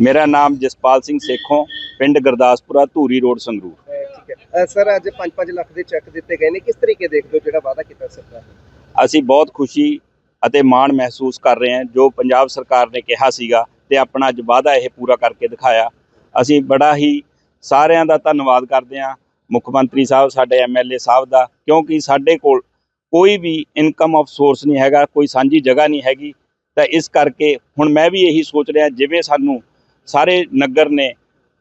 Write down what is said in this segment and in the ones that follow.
ਮੇਰਾ ਨਾਮ ਜਸਪਾਲ ਸਿੰਘ ਸੇਖੋਂ ਪਿੰਡ ਗੁਰਦਾਸਪੁਰਾ ਧੂਰੀ ਰੋਡ ਸੰਗਰੂਰ। ਠੀਕ ਹੈ। ਸਰ ਅੱਜ 5-5 ਲੱਖ ਦੇ ਚੈੱਕ ਦਿੱਤੇ ਗਏ ਨੇ। ਕਿਸ ਤਰੀਕੇ ਦੇਖਦੇ ਹੋ ਜਿਹੜਾ ਵਾਅਦਾ ਕੀਤਾ ਸਰਕਾਰ ਨੇ ਅਸੀਂ ਬਹੁਤ ਖੁਸ਼ੀ ਅਤੇ ਮਾਣ ਮਹਿਸੂਸ ਕਰ ਰਹੇ ਹਾਂ ਜੋ ਪੰਜਾਬ ਸਰਕਾਰ ਨੇ ਕਿਹਾ ਸੀਗਾ ਤੇ ਆਪਣਾ ਅੱਜ ਵਾਅਦਾ ਇਹ ਪੂਰਾ ਕਰਕੇ ਦਿਖਾਇਆ। ਅਸੀਂ ਬੜਾ ਹੀ ਸਾਰਿਆਂ ਦਾ ਧੰਨਵਾਦ ਕਰਦੇ ਹਾਂ ਮੁੱਖ ਮੰਤਰੀ ਸਾਹਿਬ, ਸਾਡੇ ਐਮਐਲਏ ਸਾਹਿਬ ਦਾ, ਕਿਉਂਕਿ ਸਾਡੇ ਕੋਲ ਕੋਈ ਵੀ ਇਨਕਮ ਆਫ ਸੋਰਸ ਨਹੀਂ ਹੈਗਾ, ਕੋਈ ਸਾਂਝੀ ਜਗ੍ਹਾ ਨਹੀਂ ਹੈਗੀ। ਤਾਂ ਇਸ ਕਰਕੇ ਹੁਣ ਮੈਂ ਵੀ ਇਹੀ ਸੋਚ ਰਿਹਾ, ਜਿਵੇਂ ਸਾਨੂੰ ਸਾਰੇ ਨਗਰ ਨੇ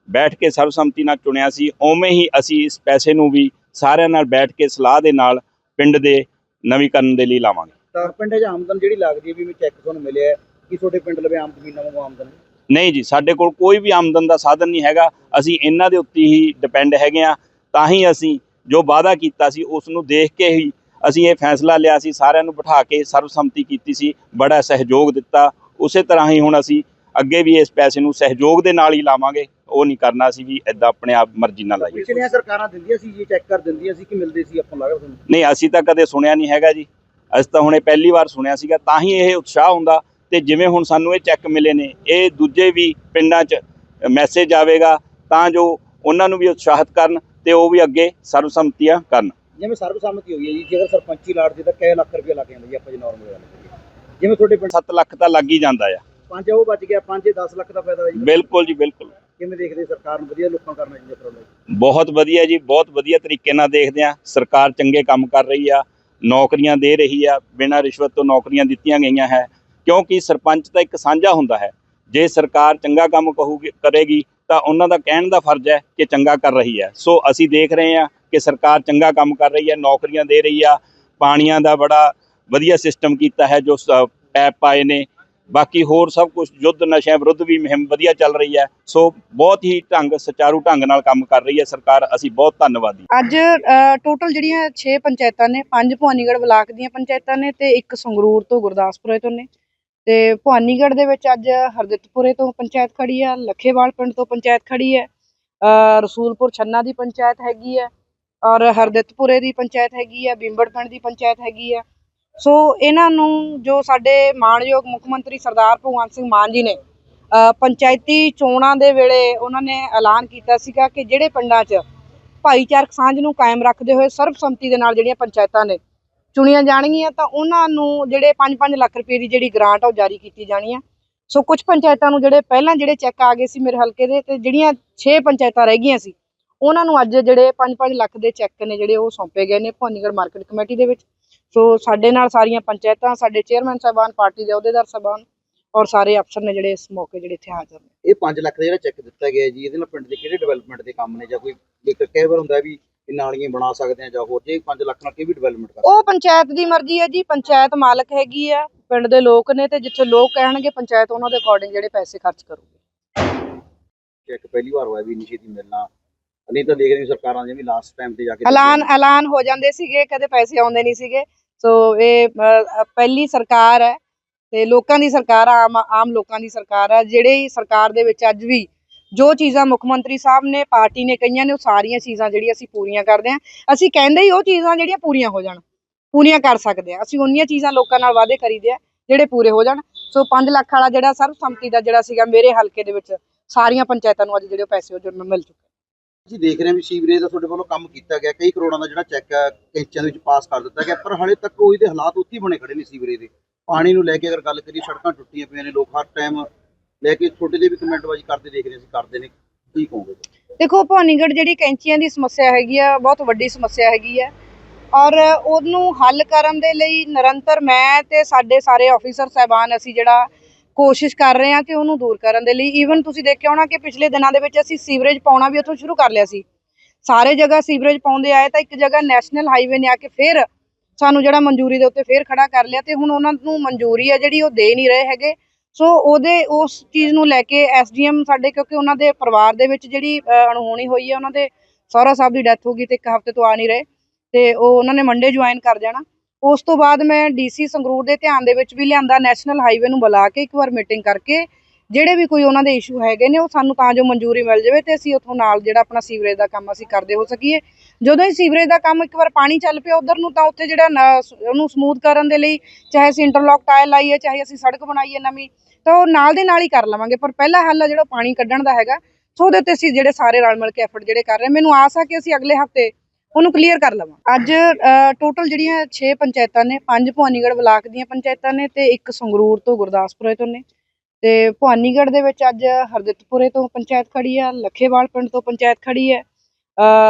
ਬੈਠ ਕੇ ਸਰਬਸੰਮਤੀ ਨਾਲ ਚੁਣਿਆ ਸੀ, ਉਵੇਂ ਹੀ ਅਸੀਂ ਇਸ ਪੈਸੇ ਨੂੰ ਵੀ ਸਾਰਿਆਂ ਨਾਲ ਬੈਠ ਕੇ ਸਲਾਹ ਦੇ ਨਾਲ ਪਿੰਡ ਦੇ ਨਵੀਕਰਨ ਦੇ ਲਈ ਲਾਵਾਂਗੇ। ਤਾਂ ਪਿੰਡ 'ਚ ਆਮਦਨ ਜਿਹੜੀ ਲੱਗਦੀ ਹੈ, ਵੀ ਮੈਂ ਚੈੱਕ ਤੁਹਾਨੂੰ ਮਿਲਿਆ ਕਿ ਤੁਹਾਡੇ ਪਿੰਡ ਲਵੇ ਆਮ ਜ਼ਮੀਨਾਂ ਵਾਂਗੂ ਆਮਦਨ? ਨਹੀਂ ਜੀ ਸਾਡੇ ਕੋਲ ਕੋਈ ਵੀ ਆਮਦਨ ਦਾ ਸਾਧਨ ਨਹੀਂ ਹੈਗਾ। ਅਸੀਂ ਇਹਨਾਂ ਦੇ ਉੱਤੇ ਹੀ ਡਿਪੈਂਡ ਹੈਗੇ ਆ ਤਾਂ ਹੀ ਅਸੀਂ ਜੋ ਵਾਅਦਾ ਕੀਤਾ ਸੀ ਉਸ ਨੂੰ ਦੇਖ ਕੇ ਹੀ ਅਸੀਂ ਇਹ ਫੈਸਲਾ ਲਿਆ ਸੀ ਸਾਰਿਆਂ ਨੂੰ ਬਿਠਾ ਕੇ ਸਰਬਸੰਮਤੀ ਕੀਤੀ ਸੀ ਬੜਾ ਸਹਿਯੋਗ ਦਿੱਤਾ। ਉਸੇ ਤਰ੍ਹਾਂ ਹੀ ਹੁਣ ਅਸੀਂ ਅੱਗੇ ਵੀ ਇਸ ਪੈਸੇ ਨੂੰ ਸਹਿਯੋਗ ਦੇ ਨਾਲ ਹੀ ਲਾਵਾਂਗੇ। ਉਹ ਨਹੀਂ ਕਰਨਾ ਸੀ ਵੀ ਇਦਾਂ ਆਪਣੇ ਆਪ ਮਰਜ਼ੀ ਨਾਲ ਲਾਈਏ। ਪਿਛਲੀਆਂ ਸਰਕਾਰਾਂ ਦਿੰਦੀਆਂ ਸੀ ਜੀ ਚੈੱਕ ਕਰ ਦਿੰਦੀਆਂ ਸੀ ਕਿ ਮਿਲਦੇ ਸੀ ਆਪਾਂ ਲੱਗਦਾ ਨਹੀਂ ਅਸੀਂ ਤਾਂ ਕਦੇ ਸੁਣਿਆ ਨਹੀਂ ਹੈਗਾ ਜੀ। ਅਸੀਂ ਤਾਂ ਹੁਣੇ ਪਹਿਲੀ ਵਾਰ ਸੁਣਿਆ ਸੀਗਾ ਤਾਂ ਹੀ ਇਹ ਉਤਸ਼ਾਹ ਹੁੰਦਾ ਤੇ ਜਿਵੇਂ ਹੁਣ ਸਾਨੂੰ ਇਹ ਚੈੱਕ ਮਿਲੇ ਨੇ ਇਹ ਦੂਜੇ ਵੀ ਪਿੰਡਾਂ 'ਚ ਮੈਸੇਜ ਆਵੇਗਾ ਤਾਂ ਜੋ ਉਹਨਾਂ ਨੂੰ ਵੀ ਉਤਸ਼ਾਹਿਤ ਕਰਨ ਤੇ ਉਹ ਵੀ ਅੱਗੇ ਸਰਬਸੰਮਤੀਆਂ ਕਰਨ। ਜਿਵੇਂ ਸਰਬਸੰਮਤੀ ਹੋਈ ਹੈ ਜੀ ਜੇਕਰ ਸਰਪੰਚੀ ਲਾੜ ਦੇ ਤਾਂ ਕਈ ਲੱਖ ਰੁਪਏ ਲੱਗ ਜਾਂਦਾ ਜੀ ਆਪਾਂ ਜੇ ਨਾਰਮਲ ਗੱਲ ਕਰੀਏ। ਜਿਵੇਂ ਤੁਹਾਡੇ ਪਿੰਡ 7 ਲੱਖ ਤਾਂ ਲੱਗ ਹੀ ਜਾਂਦਾ ਆ। ਪੰਜ ਉਹ ਬਚ ਗਿਆ ਪੰਜ 10 ਲੱਖ ਦਾ ਫਾਇਦਾ ਜੀ। ਬਿਲਕੁਲ ਜੀ ਬਿਲਕੁਲ। ਕਿਵੇਂ ਦੇਖਦੇ ਸਰਕਾਰ ਨੂੰ ਵਧੀਆ ਲੋਕਾਂ ਕਰਨਾ ਚਾਹੀਦਾ ਪ੍ਰੋਬਲਮ ਬਹੁਤ ਵਧੀਆ ਜੀ ਬਹੁਤ ਵਧੀਆ ਤਰੀਕੇ ਨਾਲ ਦੇਖਦੇ ਆ ਸਰਕਾਰ ਚੰਗੇ ਕੰਮ ਕਰ ਰਹੀ ਆ ਨੌਕਰੀਆਂ ਦੇ ਰਹੀ ਆ ਬਿਨਾਂ ਰਿਸ਼ਵਤ ਤੋਂ ਨੌਕਰੀਆਂ ਦਿੱਤੀਆਂ ਗਈਆਂ ਹੈ। ਕਿਉਂਕਿ ਸਰਪੰਚ ਤਾਂ ਇੱਕ ਸਾਂਝਾ ਹੁੰਦਾ ਹੈ। ਜੇ ਸਰਕਾਰ ਚੰਗਾ ਕੰਮ ਕਹੂਗੀ, ਕਰੇਗੀ, ਤਾਂ ਉਹਨਾਂ ਦਾ ਕਹਿਣ ਦਾ ਫਰਜ਼ ਹੈ ਕਿ ਚੰਗਾ ਕਰ ਰਹੀ ਹੈ। ਸੋ ਅਸੀਂ ਦੇਖ ਰਹੇ ਹਾਂ ਕਿ ਸਰਕਾਰ ਚੰਗਾ ਕੰਮ ਕਰ ਰਹੀ ਹੈ, ਨੌਕਰੀਆਂ ਦੇ ਰਹੀ ਆ, ਪਾਣੀਆਂ ਦਾ ਬੜਾ ਵਧੀਆ ਸਿਸਟਮ ਕੀਤਾ ਹੈ, ਜੋ ਪੈਪ ਪਾਏ ਨੇ। ਬਾਕੀ ਹੋਰ ਸਭ ਕੁਝ ਯੁੱਧ ਨਸ਼ਿਆਂ ਵਿਰੁੱਧ ਵੀ ਮੁਹਿੰਮ ਵਧੀਆ ਚੱਲ ਰਹੀ ਹੈ। ਸੋ ਬਹੁਤ ਹੀ ਢੰਗ, ਸੁਚਾਰੂ ਢੰਗ ਨਾਲ ਕੰਮ ਕਰ ਰਹੀ ਹੈ ਸਰਕਾਰ। ਅਸੀਂ ਬਹੁਤ ਧੰਨਵਾਦੀ ਅੱਜ ਟੋਟਲ ਜਿਹੜੀਆਂ 6 ਪੰਚਾਇਤਾਂ ਨੇ, ਪੰਜ ਭਵਾਨੀਗੜ੍ਹ ਬਲਾਕ ਦੀਆਂ ਪੰਚਾਇਤਾਂ ਨੇ ਤੇ ਇੱਕ ਸੰਗਰੂਰ ਤੋਂ ਗੁਰਦਾਸਪੁਰ ਤੋਂ ਨੇ। ਤੇ ਭਵਾਨੀਗੜ੍ਹ ਦੇ ਵਿੱਚ ਅੱਜ ਹਰਦਿੱਤਪੁਰੇ ਤੋਂ ਪੰਚਾਇਤ ਖੜੀ ਆ ਲੱਖੇਵਾਲ ਪਿੰਡ ਤੋਂ ਪੰਚਾਇਤ ਖੜੀ ਹੈ ਰਸੂਲਪੁਰ ਛੰਨਾ ਦੀ ਪੰਚਾਇਤ ਹੈਗੀ ਹੈ ਔਰ ਹਰਦਿੱਤਪੁਰੇ ਦੀ ਪੰਚਾਇਤ ਹੈਗੀ ਹੈ, ਬਿੰਬੜ ਪਿੰਡ ਦੀ ਪੰਚਾਇਤ ਹੈਗੀ ਹੈ। ਸੋ ਇਹਨਾਂ ਨੂੰ ਜੋ ਸਾਡੇ ਮਾਣਯੋਗ ਮੁੱਖ ਮੰਤਰੀ ਸਰਦਾਰ ਭਗਵੰਤ ਸਿੰਘ ਮਾਨ ਜੀ ਨੇ ਪੰਚਾਇਤੀ ਚੋਣਾਂ ਦੇ ਵੇਲੇ ਉਹਨਾਂ ਨੇ ਐਲਾਨ ਕੀਤਾ ਸੀਗਾ ਕਿ ਜਿਹੜੇ ਪਿੰਡਾਂ 'ਚ ਭਾਈਚਾਰਕ ਸਾਂਝ ਨੂੰ ਕਾਇਮ ਰੱਖਦੇ ਹੋਏ ਸਰਬਸੰਮਤੀ ਦੇ ਨਾਲ ਜਿਹੜੀਆਂ ਪੰਚਾਇਤਾਂ ਨੇ ਚੁਣੀਆਂ ਜਾਣਗੀਆਂ ਤਾਂ ਉਹਨਾਂ ਨੂੰ ਜਿਹੜੇ 5-5 ਲੱਖ ਰੁਪਏ ਦੀ ਜਿਹੜੀ ਗ੍ਰਾਂਟ ਆ ਉਹ ਜਾਰੀ ਕੀਤੀ ਜਾਣੀ ਆ। ਸੋ ਕੁਝ ਪੰਚਾਇਤਾਂ ਨੂੰ ਜਿਹੜੇ ਪਹਿਲਾਂ ਜਿਹੜੇ ਚੈੱਕ ਆ ਗਏ ਸੀ ਮੇਰੇ ਹਲਕੇ ਦੇ ਤੇ ਜਿਹੜੀਆਂ 6 ਪੰਚਾਇਤਾਂ ਰਹਿ ਗਈਆਂ ਸੀ, ਉਹਨਾਂ ਨੂੰ ਅੱਜ ਜਿਹੜੇ 5-5 ਲੱਖ ਦੇ ਚੈੱਕ ਨੇ ਜਿਹੜੇ ਉਹ ਸੌਂਪੇ ਗਏ ਨੇ ਭਵਾਨੀਗੜ੍ਹ ਮਾਰਕੀਟ ਕਮੇਟੀ ਦੇ ਵਿੱਚ। ਸੋ ਸਾਡੇ ਨਾਲ ਸਾਰੀਆਂ ਪੰਚਾਇਤਾਂ, ਸਾਡੇ ਚੇਅਰਮੈਨ ਸਾਹਿਬਾਨ, ਪਾਰਟੀ ਦੇ ਅਹੁਦੇਦਾਰ ਸਾਹਿਬਾਨ ਔਰ ਸਾਰੇ ਅਫਸਰ ਨੇ ਜਿਹੜੇ ਇਸ ਮੌਕੇ ਜਿਹੜੇ ਇੱਥੇ ਹਾਜ਼ਰ ਨੇ। ਇਹ 5 ਲੱਖ ਦਾ ਜਿਹੜਾ ਚੈੱਕ ਦਿੱਤਾ ਗਿਆ ਜੀ, ਇਹਦੇ ਨਾਲ ਪਿੰਡ ਦੇ ਕਿਹੜੇ ਡਿਵੈਲਪਮੈਂਟ ਦੇ ਕੰਮ ਨੇ ਜਾਂ ਕੋਈ ਇੱਕ ਕਈ ਵਾਰ ਹੁੰਦਾ ਵੀ ਇਹ ਨਾਲੀਆਂ ਬਣਾ ਸਕਦੇ ਆ ਜਾਂ ਹੋਰ ਜੇ 5 ਲੱਖ ਨਾਲ ਕੀ ਵੀ ਡਿਵੈਲਪਮੈਂਟ ਕਰ ਉਹ ਪੰਚਾਇਤ ਦੀ ਮਰਜ਼ੀ ਹੈ ਜੀ ਪੰਚਾਇਤ ਮਾਲਕ ਹੈਗੀ ਆ ਪਿੰਡ ਦੇ ਲੋਕ ਨੇ ਤੇ ਜਿੱਥੇ ਲੋਕ ਕਹਿਣਗੇ ਪੰਚਾਇਤ ਉਹਨਾਂ ਦੇ ਅਕੋਰਡਿੰਗ ਜਿਹੜੇ ਪੈਸੇ ਖਰਚ ਕਰੂਗੀ। ਚੈੱਕ ਪਹਿਲੀ ਵਾਰ ਹੋਇਆ ਵੀ ਇੰਨੀ ਛੇਤੀ ਮਿਲਣਾ। ਨਹੀਂ ਤਾਂ ਦੇਖ ਰਹੀ ਸਰਕਾਰਾਂ ਜਿਵੇਂ ਲਾਸਟ ਟਾਈਮ ਤੇ ਜਾ ਕੇ ਐਲਾਨ ਐਲਾਨ ਹੋ ਜਾਂਦੇ ਸੀਗੇ ਕਦੇ ਪੈਸੇ ਆਉਂਦੇ ਨਹੀਂ ਸੀਗੇ। ਸੋ ਇਹ ਪਹਿਲੀ ਸਰਕਾਰ ਹੈ ਤੇ ਲੋਕਾਂ ਦੀ ਸਰਕਾਰ ਆਮ ਆਮ ਲੋਕਾਂ ਦੀ ਸਰਕਾਰ ਹੈ ਜਿਹੜੇ ਸਰਕਾਰ ਦੇ ਵਿੱਚ ਅੱਜ ਵੀ ਜੋ ਚੀਜ਼ਾਂ ਮੁੱਖ ਮੰਤਰੀ ਸਾਹਿਬ ਨੇ, ਪਾਰਟੀ ਨੇ ਕਹੀਆਂ ਨੇ, ਉਹ ਸਾਰੀਆਂ ਚੀਜ਼ਾਂ ਜਿਹੜੀਆਂ ਅਸੀਂ ਪੂਰੀਆਂ ਕਰਦੇ ਹਾਂ। ਅਸੀਂ ਕਹਿੰਦੇ ਹੀ ਉਹ ਚੀਜ਼ਾਂ ਜਿਹੜੀਆਂ ਪੂਰੀਆਂ ਹੋ ਜਾਣ, ਪੂਰੀਆਂ ਕਰ ਸਕਦੇ ਹਾਂ। ਅਸੀਂ ਉਹਨੀਆਂ ਚੀਜ਼ਾਂ ਲੋਕਾਂ ਨਾਲ ਵਾਅਦੇ ਕਰੀਦੇ ਆ ਜਿਹੜੇ ਪੂਰੇ ਹੋ ਜਾਣ। ਸੋ 5 ਲੱਖ ਵਾਲਾ ਜਿਹੜਾ ਸਰਬਸੰਮਤੀ ਦਾ ਜਿਹੜਾ ਸੀਗਾ, ਮੇਰੇ ਹਲਕੇ ਦੇ ਵਿੱਚ ਸਾਰੀਆਂ ਪੰਚਾਇਤਾਂ ਨੂੰ ਅੱਜ ਜਿਹੜੇ ਪੈਸੇ ਉਹ ਜੁਰਮ ਮਿਲ ਚੁੱਕੇ ਅਸੀਂ ਦੇਖ ਰਹੇ ਹਾਂ ਵੀ ਸੀਵਰੇਜ ਦਾ ਤੁਹਾਡੇ ਵੱਲੋਂ ਕੰਮ ਕੀਤਾ ਗਿਆ। ਕਈ ਕਰੋੜਾਂ ਦਾ ਜਿਹੜਾ ਚੈੱਕ ਹੈ ਦੇ ਵਿੱਚ ਪਾਸ ਕਰ ਦਿੱਤਾ ਗਿਆ। ਪਰ ਹਾਲੇ ਤੱਕ ਉਹਦੇ ਹਾਲਾਤ ਉੱਥੇ ਬਣੇ ਖੜੇ ਨੇ ਸੀਵਰੇਜ ਦੇ। ਪਾਣੀ ਨੂੰ ਲੈ ਕੇ ਅਗਰ ਗੱਲ ਕਰੀਏ, ਸੜਕਾਂ ਟੁੱਟੀਆਂ ਪਈਆਂ ਨੇ, ਲੋਕ ਹਰ ਟਾਈਮ ਲੈ ਕੇ ਛੋਟੇ ਜਿਹੇ ਵੀ ਕਮੈਂਟਬਾਜ਼ੀ ਕਰਦੇ ਦੇਖ ਰਹੇ ਸੀ, ਕਰਦੇ ਨੇ, ਕੀ ਕਹੋਗੇ? ਦੇਖੋ, ਭਵਾਨੀਗੜ੍ਹ ਜਿਹੜੀ ਕੈਂਚੀਆਂ ਦੀ ਸਮੱਸਿਆ ਹੈਗੀ ਆ, ਬਹੁਤ ਵੱਡੀ ਸਮੱਸਿਆ ਹੈਗੀ ਆ। ਔਰ ਉਹਨੂੰ ਹੱਲ ਕਰਨ ਦੇ ਲਈ ਨਿਰੰਤਰ ਮੈਂ ਤੇ ਸਾਡੇ ਸਾਰੇ ਆਫੀਸਰ ਸਹਿਬਾਨ ਅਸੀਂ ਜਿਹੜਾ ਕੋਸ਼ਿਸ਼ ਕਰ ਰਹੇ ਹਾਂ ਕਿ ਉਹਨੂੰ ਦੂਰ ਕਰਨ ਦੇ ਲਈ। ਈਵਨ ਤੁਸੀਂ ਦੇਖਿਆ ਹੋਣਾ ਕਿ ਪਿਛਲੇ ਦਿਨਾਂ ਦੇ ਵਿੱਚ ਅਸੀਂ ਸੀਵਰੇਜ ਪਾਉਣਾ ਵੀ ਉੱਥੋਂ ਸ਼ੁਰੂ ਕਰ ਲਿਆ ਸੀ। ਸਾਰੇ ਜਗ੍ਹਾ ਸੀਵਰੇਜ ਪਾਉਂਦੇ ਆਏ ਤਾਂ ਇੱਕ ਜਗ੍ਹਾ ਨੈਸ਼ਨਲ ਹਾਈਵੇ ਨੇ ਆ ਕੇ ਫਿਰ ਸਾਨੂੰ ਜਿਹੜਾ ਮਨਜ਼ੂਰੀ ਦੇ ਉੱਤੇ ਫਿਰ ਖੜਾ ਕਰ ਲਿਆ ਤੇ ਹੁਣ ਉਹਨਾਂ ਨੂੰ ਮਨਜ਼ੂਰੀ ਆ ਜਿਹੜੀ ਉਹ ਦੇ ਨਹੀਂ ਰਹੇ ਹੈਗੇ। ਸੋ ਉਹਦੇ, ਉਸ ਚੀਜ਼ ਨੂੰ ਲੈ ਕੇ ਐਸਡੀਐਮ ਸਾਡੇ, ਕਿਉਂਕਿ ਉਹਨਾਂ ਦੇ ਪਰਿਵਾਰ ਦੇ ਵਿੱਚ ਜਿਹੜੀ ਅਣਹੋਣੀ ਹੋਈ ਹੈ, ਉਹਨਾਂ ਦੇ ਸਹੁਰਾ ਸਾਹਿਬ ਦੀ ਡੈਥ ਹੋ ਗਈ ਤੇ ਇੱਕ ਹਫ਼ਤੇ ਤੋਂ ਆ ਨਹੀਂ ਰਹੇ ਤੇ ਉਹ ਉਹਨਾਂ ਨੇ ਮੰਡੇ ਜੁਆਇਨ ਕਰ ਜਾਣਾ। ਉਸ ਤੋਂ ਬਾਅਦ ਮੈਂ ਡੀਸੀ ਸੰਗਰੂਰ ਦੇ ਧਿਆਨ ਦੇ ਵਿੱਚ ਵੀ ਲਿਆਂਦਾ, ਨੈਸ਼ਨਲ ਹਾਈਵੇ ਨੂੰ ਬੁਲਾ ਕੇ ਇੱਕ ਵਾਰ ਮੀਟਿੰਗ ਕਰਕੇ, ਜਿਹੜੇ ਵੀ ਕੋਈ ਉਹਨਾਂ ਦੇ ਇਸ਼ੂ ਹੈਗੇ ਨੇ, ਉਹ ਸਾਨੂੰ ਤਾਂ ਜੋ ਮਨਜ਼ੂਰੀ ਮਿਲ ਜਾਵੇ ਤੇ ਅਸੀਂ ਉੱਥੋਂ ਨਾਲ ਜਿਹੜਾ ਆਪਣਾ ਸੀਵਰੇਜ ਦਾ ਕੰਮ ਅਸੀਂ ਕਰਦੇ ਹੋ ਸਕੀਏ। ਜਦੋਂ ਹੀ ਸੀਵਰੇਜ ਦਾ ਕੰਮ ਇੱਕ ਵਾਰ ਪਾਣੀ ਚੱਲ ਪਿਆ ਉਧਰ ਨੂੰ, ਤਾਂ ਉੱਥੇ ਜਿਹੜਾ ਨ- ਉਹਨੂੰ ਸਮੂਥ ਕਰਨ ਦੇ ਲਈ ਚਾਹੇ ਅਸੀਂ ਇੰਟਰਲੌਕ ਟਾਇਲ ਲਾਈਏ, ਚਾਹੇ ਅਸੀਂ ਸੜਕ ਬਣਾਈਏ ਨਵੀਂ, ਤਾਂ ਉਹ ਨਾਲ ਦੇ ਨਾਲ ਹੀ ਕਰ ਲਵਾਂਗੇ। ਪਰ ਪਹਿਲਾ ਹੱਲ ਆ ਜਿਹੜਾ ਪਾਣੀ ਕੱਢਣ ਦਾ ਹੈਗਾ ਸੋ ਉਹਦੇ ਉੱਤੇ ਅਸੀਂ ਜਿਹੜੇ ਸਾਰੇ ਰਲ ਮਿਲ ਕੇ ਐਫਰਟ ਜਿਹੜੇ ਕਰ ਰਹੇ, ਮੈਨੂੰ ਆਸ ਆ ਕਿ ਅਸੀਂ ਅਗਲੇ ਹਫ਼ਤੇ ਉਹਨੂੰ ਕਲੀਅਰ ਕਰ ਲਵਾਂ ਅੱਜ ਟੋਟਲ ਜਿਹੜੀਆਂ 6 ਪੰਚਾਇਤਾਂ ਨੇ, ਪੰਜ ਭਵਾਨੀਗੜ੍ਹ ਬਲਾਕ ਦੀਆਂ ਪੰਚਾਇਤਾਂ ਨੇ ਤੇ ਇੱਕ ਸੰਗਰੂਰ ਤੋਂ ਗੁਰਦਾਸਪੁਰੇ ਤੋਂ ਨੇ। ਤੇ ਭਵਾਨੀਗੜ੍ਹ ਦੇ ਵਿੱਚ ਅੱਜ ਹਰਦਿੱਤਪੁਰੇ ਤੋਂ ਪੰਚਾਇਤ ਖੜੀ ਆ, ਲੱਖੇਵਾਲ ਪਿੰਡ ਤੋਂ ਪੰਚਾਇਤ ਖੜੀ ਹੈ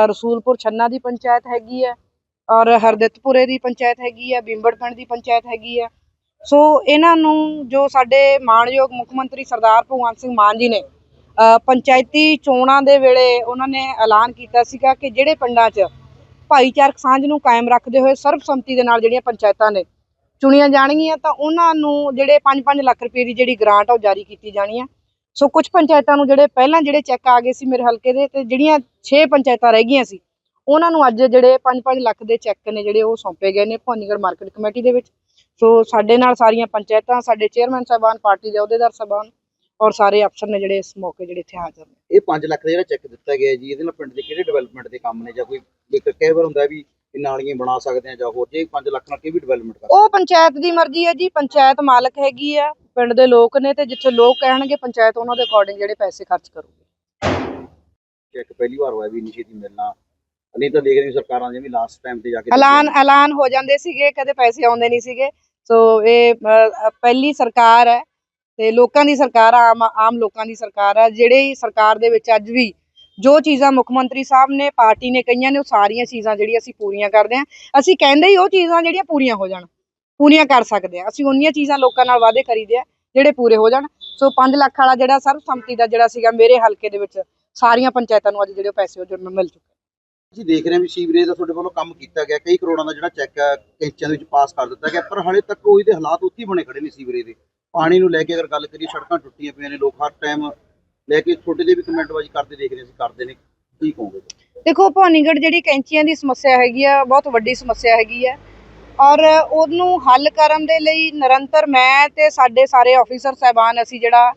ਰਸੂਲਪੁਰ ਛੰਨਾ ਦੀ ਪੰਚਾਇਤ ਹੈਗੀ ਹੈ ਔਰ ਹਰਦਿੱਤਪੁਰੇ ਦੀ ਪੰਚਾਇਤ ਹੈਗੀ ਹੈ ਬਿੰਬੜ ਪਿੰਡ ਦੀ ਪੰਚਾਇਤ ਹੈਗੀ ਹੈ। ਸੋ ਇਹਨਾਂ ਨੂੰ ਜੋ ਸਾਡੇ ਮਾਣਯੋਗ ਮੁੱਖ ਮੰਤਰੀ ਸਰਦਾਰ ਭਗਵੰਤ ਸਿੰਘ ਮਾਨ ਜੀ ਨੇ ਪੰਚਾਇਤੀ ਚੋਣਾਂ ਦੇ ਵੇਲੇ ਉਹਨਾਂ ਨੇ ਐਲਾਨ ਕੀਤਾ ਸੀਗਾ ਕਿ ਜਿਹੜੇ ਪਿੰਡਾਂ 'ਚ ਭਾਈਚਾਰਕ ਸਾਂਝ ਨੂੰ ਕਾਇਮ ਰੱਖਦੇ ਹੋਏ ਸਰਬਸੰਮਤੀ ਦੇ ਨਾਲ ਜਿਹੜੀਆਂ ਪੰਚਾਇਤਾਂ ਨੇ ਚੁਣੀਆਂ ਜਾਣਗੀਆਂ, ਤਾਂ ਉਹਨਾਂ ਨੂੰ ਜਿਹੜੇ 5-5 ਲੱਖ ਰੁਪਏ ਦੀ ਜਿਹੜੀ ਗ੍ਰਾਂਟ ਆ ਉਹ ਜਾਰੀ ਕੀਤੀ ਜਾਣੀ ਆ ਸੋ ਕੁਝ ਪੰਚਾਇਤਾਂ ਨੂੰ ਜਿਹੜੇ ਪਹਿਲਾਂ ਜਿਹੜੇ ਚੈੱਕ ਆ ਗਏ ਸੀ ਮੇਰੇ ਹਲਕੇ ਦੇ ਤੇ ਜਿਹੜੀਆਂ 6 ਪੰਚਾਇਤਾਂ ਰਹਿ ਗਈਆਂ ਸੀ ਉਹਨਾਂ ਨੂੰ ਅੱਜ ਜਿਹੜੇ 5-5 ਲੱਖ ਦੇ ਚੈੱਕ ਨੇ ਜਿਹੜੇ ਉਹ ਸੌਂਪੇ ਗਏ ਨੇ ਭਵਾਨੀਗੜ੍ਹ ਮਾਰਕੀਟ ਕਮੇਟੀ ਦੇ ਵਿੱਚ। ਸੋ ਸਾਡੇ ਨਾਲ ਸਾਰੀਆਂ ਪੰਚਾਇਤਾਂ ਸਾਡੇ ਚੇਅਰਮੈਨ ਸਾਹਿਬਾਨ ਪਾਰਟੀ ਦੇ ਅਹੁਦੇਦਾਰ ਸਾਹਿਬਾਨ ਔਰ ਸਾਰੇ ਅਫਸਰ ਨੇ ਜਿਹੜੇ ਇਸ ਮੌਕੇ ਜਿਹੜੇ ਇੱਥੇ ਹਾਜ਼ਰ ਨੇ। ਇਹ 5 ਲੱਖ ਦਾ ਜਿਹੜਾ ਚੈੱਕ ਦਿੱਤਾ ਗਿਆ ਜੀ ਇਹਦੇ ਨਾਲ ਪਿੰਡ ਦੇ ਕਿਹੜੇ ਡਿਵੈਲਪਮੈਂਟ ਦੇ ਕੰਮ ਨੇ? ਜਾਂ ਕੋਈ ਕਈ ਵਾਰ ਹੁੰਦਾ ਵੀ ਇਹ ਨਾਲੀਆਂ ਬਣਾ ਸਕਦੇ ਆ ਜਾਂ ਹੋਰ ਜੇ 5 ਲੱਖ ਨਾਲ ਕਿਹੜੀ ਡਿਵੈਲਪਮੈਂਟ ਕਰ ਉਹ ਪੰਚਾਇਤ ਦੀ ਮਰਜ਼ੀ ਹੈ ਜੀ ਪੰਚਾਇਤ ਮਾਲਕ ਹੈਗੀ ਆ ਪਿੰਡ ਦੇ ਲੋਕ ਨੇ ਤੇ ਜਿੱਥੇ ਲੋਕ ਕਹਿਣਗੇ ਪੰਚਾਇਤ ਉਹਨਾਂ ਦੇ ਅਕੋਰਡਿੰਗ ਜਿਹੜੇ ਪੈਸੇ ਖਰਚ ਕਰੂਗੀ। ਚੈੱਕ ਪਹਿਲੀ ਵਾਰ ਹੋਇਆ ਵੀ ਇੰਨੀ ਛੇਤੀ ਮਿਲਣਾ। ਨਹੀਂ ਤਾਂ ਦੇਖ ਰਹੇ ਸਰਕਾਰਾਂ ਜਿਵੇਂ ਲਾਸਟ ਟਾਈਮ ਤੇ ਜਾ ਕੇ ਐਲਾਨ ਐਲਾਨ ਹੋ ਜਾਂਦੇ ਸੀਗੇ ਕਦੇ ਪੈਸੇ ਆਉਂਦੇ ਨਹੀਂ ਸੀਗੇ। ਸੋ ਇਹ ਪਹਿਲੀ ਸਰਕਾਰ ਹੈ ਤੇ ਲੋਕਾਂ ਦੀ ਸਰਕਾਰ ਆ, ਆਮ ਆਮ ਲੋਕਾਂ ਦੀ ਸਰਕਾਰ ਹੈ ਜਿਹੜੀ ਸਰਕਾਰ ਦੇ ਵਿੱਚ ਅੱਜ ਵੀ ਜੋ ਚੀਜ਼ਾਂ ਮੁੱਖ ਮੰਤਰੀ ਸਾਹਿਬ ਨੇ ਪਾਰਟੀ ਨੇ ਕਹੀਆਂ ਨੇ ਉਹ ਸਾਰੀਆਂ ਚੀਜ਼ਾਂ ਜਿਹੜੀਆਂ ਅਸੀਂ ਪੂਰੀਆਂ ਕਰਦੇ ਹਾਂ। ਅਸੀਂ ਕਹਿੰਦੇ ਹੀ ਉਹ ਚੀਜ਼ਾਂ ਜਿਹੜੀਆਂ ਪੂਰੀਆਂ ਹੋ ਜਾਣ। ਪੂਰੀਆਂ ਕਰ ਸਕਦੇ ਹਾਂ ਅਸੀਂ ਉਹਨੀਆਂ ਚੀਜ਼ਾਂ ਲੋਕਾਂ ਨਾਲ ਵਾਅਦੇ ਕਰੀਦੇ ਆ ਜਿਹੜੇ ਪੂਰੇ ਹੋ ਜਾਣ। ਸੋ 5 ਲੱਖ ਵਾਲਾ ਜਿਹੜਾ ਸਰਬਸੰਮਤੀ ਦਾ ਜਿਹੜਾ ਸੀਗਾ ਮੇਰੇ ਹਲਕੇ ਦੇ ਵਿੱਚ ਸਾਰੀਆਂ ਪੰਚਾਇਤਾਂ ਨੂੰ ਅੱਜ ਜਿਹੜੇ ਪੈਸੇ ਉਹ ਜਿਹੜੇ ਮਿਲ ਚੁੱਕੇ ਅਸੀਂ ਦੇਖ ਰਹੇ ਹਾਂ ਵੀ ਸੀਵਰੇਜ ਦਾ ਤੁਹਾਡੇ ਵੱਲੋਂ ਕੰਮ ਕੀਤਾ ਗਿਆ। ਕਈ ਕਰੋੜਾਂ ਦਾ ਜਿਹੜਾ ਚੈੱਕ ਹੈ ਕੈਂਚੀਆਂ ਦੇ ਵਿੱਚ ਪਾਸ ਕਰ ਦਿੱਤਾ ਗਿਆ। ਪਰ ਹਾਲੇ ਤੱਕ ਉਹਦੇ ਹਾਲਾਤ ਉੱਥੇ ਹੀ ਬਣੇ ਖੜੇ ਨੇ ਸੀਵਰੇਜ ਦੇ। ਪਾਣੀ ਨੂੰ ਲੈ ਕੇ ਅਗਰ ਗੱਲ ਕਰੀਏ ਸੜਕਾਂ ਟੁੱਟੀਆਂ ਪਈਆਂ ਨੇ ਲੋਕ ਹਰ ਟਾਈਮ ਲੈ ਕੇ ਛੋਟੇ ਦੇ ਵੀ ਕਮੈਂਟਬਾਜ਼ੀ ਕਰਦੇ ਦੇਖ ਰਹੇ ਅਸੀਂ ਕਰਦੇ ਨੇ। ਕੀ ਕਹੋਗੇ? ਦੇਖੋ ਭਵਾਨੀਗੜ੍ਹ ਜਿਹੜੀ ਕੈਂਚੀਆਂ ਦੀ ਸਮੱਸਿਆ ਹੈਗੀ ਆ ਬਹੁਤ ਵੱਡੀ ਸਮੱਸਿਆ ਹੈਗੀ ਆ। ਔਰ ਉਹਨੂੰ ਹੱਲ ਕਰਨ ਦੇ ਲਈ ਨਿਰੰਤਰ ਮੈਂ ਤੇ ਸਾਡੇ ਸਾਰੇ ਆਫੀਸਰ ਸਾਹਿਬਾਨ ਅਸੀਂ ਜਿਹੜਾ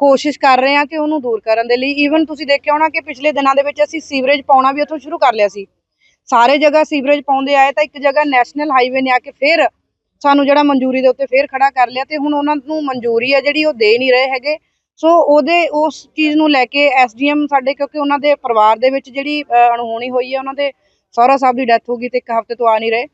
ਕੋਸ਼ਿਸ਼ ਕਰ ਰਹੇ ਹਾਂ ਕਿ ਉਹਨੂੰ ਦੂਰ ਕਰਨ ਦੇ ਲਈ। ਈਵਨ ਤੁਸੀਂ ਦੇਖਿਆ ਹੋਣਾ ਕਿ ਪਿਛਲੇ ਦਿਨਾਂ ਦੇ ਵਿੱਚ ਅਸੀਂ ਸੀਵਰੇਜ ਪਾਉਣਾ ਵੀ ਉੱਥੋਂ ਸ਼ੁਰੂ ਕਰ ਲਿਆ ਸੀ। ਸਾਰੇ ਜਗ੍ਹਾ ਸੀਵਰੇਜ ਪਾਉਂਦੇ ਆਏ ਤਾਂ ਇੱਕ ਜਗ੍ਹਾ ਨੈਸ਼ਨਲ ਹਾਈਵੇ ਨੇ ਆ ਕੇ ਫੇਰ ਸਾਨੂੰ ਜਿਹੜਾ ਮਨਜ਼ੂਰੀ ਦੇ ਉੱਤੇ ਫੇਰ ਖੜਾ ਕਰ ਲਿਆ ਤੇ ਹੁਣ ਉਹਨਾਂ ਨੂੰ ਮਨਜ਼ੂਰੀ ਆ ਜਿਹੜੀ ਉਹ ਦੇ ਨਹੀਂ ਰਹੇ ਹੈਗੇ। ਸੋ ਉਹਦੇ, ਉਸ ਚੀਜ਼ ਨੂੰ ਲੈ ਕੇ ਐਸਡੀਐਮ ਸਾਡੇ ਕਿਉਂਕਿ ਉਹਨਾਂ ਦੇ ਪਰਿਵਾਰ ਦੇ ਵਿੱਚ ਜਿਹੜੀ ਅਣਹੋਣੀ ਹੋਈ ਹੈ ਉਹਨਾਂ ਦੇ ਸਹੁਰਾ ਸਾਹਿਬ ਦੀ ਡੈਥ ਹੋ ਗਈ ਤੇ ਇੱਕ ਹਫ਼ਤੇ ਤੋਂ ਆ ਨਹੀਂ ਰਹੇ।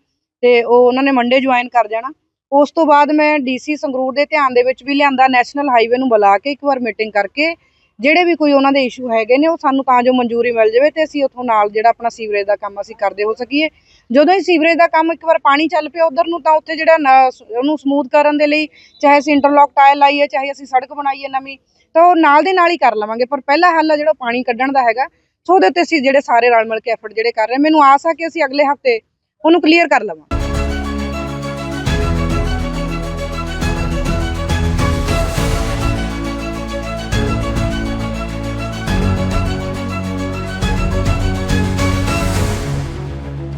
ਤੇ ਉਹ ਉਹਨਾਂ ਨੇ ਮੰਡੇ ਜੁਆਇਨ ਕਰ ਜਾਣਾ। ਉਸ ਤੋਂ ਬਾਅਦ ਮੈਂ ਡੀਸੀ ਸੰਗਰੂਰ ਦੇ ਧਿਆਨ ਦੇ ਵਿੱਚ ਵੀ ਲਿਆਂਦਾ ਨੈਸ਼ਨਲ ਹਾਈਵੇ ਨੂੰ ਬੁਲਾ ਕੇ ਇੱਕ ਵਾਰ ਮੀਟਿੰਗ ਕਰਕੇ, ਜਿਹੜੇ ਵੀ ਕੋਈ ਉਹਨਾਂ ਦੇ ਇਸ਼ੂ ਹੈਗੇ ਨੇ, ਉਹ ਸਾਨੂੰ ਤਾਂ ਜੋ ਮਨਜ਼ੂਰੀ ਮਿਲ ਜਾਵੇ ਤੇ ਅਸੀਂ ਉੱਥੋਂ ਨਾਲ ਜਿਹੜਾ ਆਪਣਾ ਸੀਵਰੇਜ ਦਾ ਕੰਮ ਅਸੀਂ ਕਰਦੇ ਹੋ ਸਕੀਏ। ਜਦੋਂ ਹੀ ਸੀਵਰੇਜ ਦਾ ਕੰਮ ਇੱਕ ਵਾਰ ਪਾਣੀ ਚੱਲ ਪਿਆ ਉਧਰ ਨੂੰ ਤਾਂ ਉੱਥੇ ਜਿਹੜਾ ਨ- ਉਹਨੂੰ ਸਮੂਥ ਕਰਨ ਦੇ ਲਈ ਚਾਹੇ ਅਸੀਂ ਇੰਟਰਲੌਕ ਟਾਇਲ ਲਾਈਏ, ਚਾਹੇ ਅਸੀਂ ਸੜਕ ਬਣਾਈਏ ਨਵੀਂ, ਤਾਂ ਉਹ ਨਾਲ ਦੇ ਨਾਲ ਹੀ ਕਰ ਲਵਾਂਗੇ। ਪਰ ਪਹਿਲਾ ਹੱਲ ਆ ਜਿਹੜਾ ਪਾਣੀ ਕੱਢਣ ਦਾ ਹੈਗਾ। ਸੋ ਉਹਦੇ ਉੱਤੇ ਅਸੀਂ ਜਿਹੜੇ ਸਾਰੇ ਰਲ ਮਿਲ ਕੇ ਐਫਰਟ ਜਿਹੜੇ ਕਰ ਰਹੇ ਮੈਨੂੰ ਆਸ ਆ ਕਿ ਅਸੀਂ ਅਗਲੇ ਹਫ਼ਤੇ ਉਹਨੂੰ ਕਲੀਅਰ ਕਰ ਲਵਾਂ।